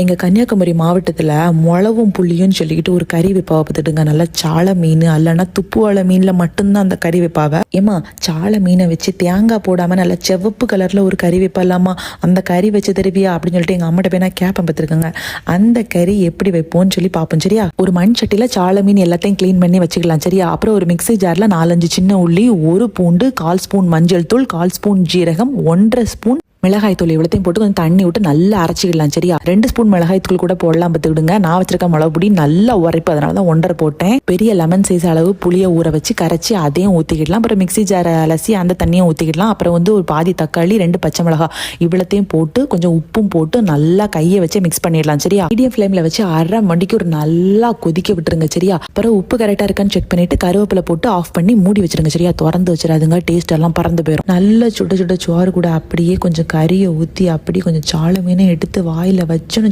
எங்கள் கன்னியாகுமரி மாவட்டத்தில் முளவும் புள்ளியும் சொல்லிக்கிட்டு ஒரு கறி வைப்பாவை பார்த்துட்டுங்க. நல்லா சாலை மீன் அல்லனா துப்புவாழை மீனில் மட்டும்தான் அந்த கறி வைப்பாவை. ஏமா சாலை மீனை வச்சு தேங்காய் போடாமல் நல்லா செவப்பு கலரில் ஒரு கறி வைப்பலாமா? அந்த கறி வச்சு தருவியா? அப்படின்னு சொல்லிட்டு எங்கள் அம்மாட்ட போய் நான் கேப்பேன் பார்த்துருக்கேங்க. அந்த கறி எப்படி வைப்போம்னு சொல்லி பார்ப்போம் சரியா? ஒரு மண் சட்டியில் சாலை மீன் எல்லாத்தையும் க்ளீன் பண்ணி வச்சுக்கலாம் சரியா? அப்புறம் ஒரு மிக்ஸி ஜாரில் நாலஞ்சு சின்ன உள்ளி ஒரு பூண்டு கால் ஸ்பூன் மஞ்சள் தூள் கால் ஸ்பூன் ஜீரகம் ஒன்றரை ஸ்பூன் மிளகாய் தூள் இவ்வளோத்தையும் போட்டு கொஞ்சம் தண்ணி விட்டு நல்லா அரைச்சிக்கலாம் சரியா? ரெண்டு ஸ்பூன் மிளகாய் தூள் கூட போடலாம் பார்த்துக்கிடுங்க. நான் வச்சிருக்க மிளகு பொடி நல்லா உரைப்பு அதனால தான் ஒன்றரை போட்டேன். பெரிய லெமன் சைஸ் அளவு புளியை ஊற வச்சு கரைச்சி அதையும் ஊற்றிக்கிடலாம் அப்புறம் மிக்ஸி ஜாரை அலசி அந்த தண்ணியும் ஊற்றிக்கிடலாம் அப்புறம் வந்து ஒரு பாதி தக்காளி ரெண்டு பச்சை மிளகாய் இவ்வளோத்தையும் போட்டு கொஞ்சம் உப்பும் போட்டு நல்லா கையை வச்சு மிக்ஸ் பண்ணிடலாம் சரியா? மீடியம் ஃப்ளேமில் வச்சு அரை மண்டிக்கு ஒரு நல்லா கொதிக்க விட்டுருங்க சரியா? அப்புறம் உப்பு கரெக்டாக இருக்கான்னு செக் பண்ணிட்டு கருவேப்பிலை போட்டு ஆஃப் பண்ணி மூடி வச்சிருங்க சரியா? திறந்து வச்சிடாதுங்க டேஸ்ட் எல்லாம் பறந்து போயிடும் நல்லா சுட சுட சோறு கூட அப்படியே கொஞ்சம் கறியை ஊற்றி அப்படி கொஞ்சம் சாலை மீனை எடுத்து வாயில் வச்சோன்னு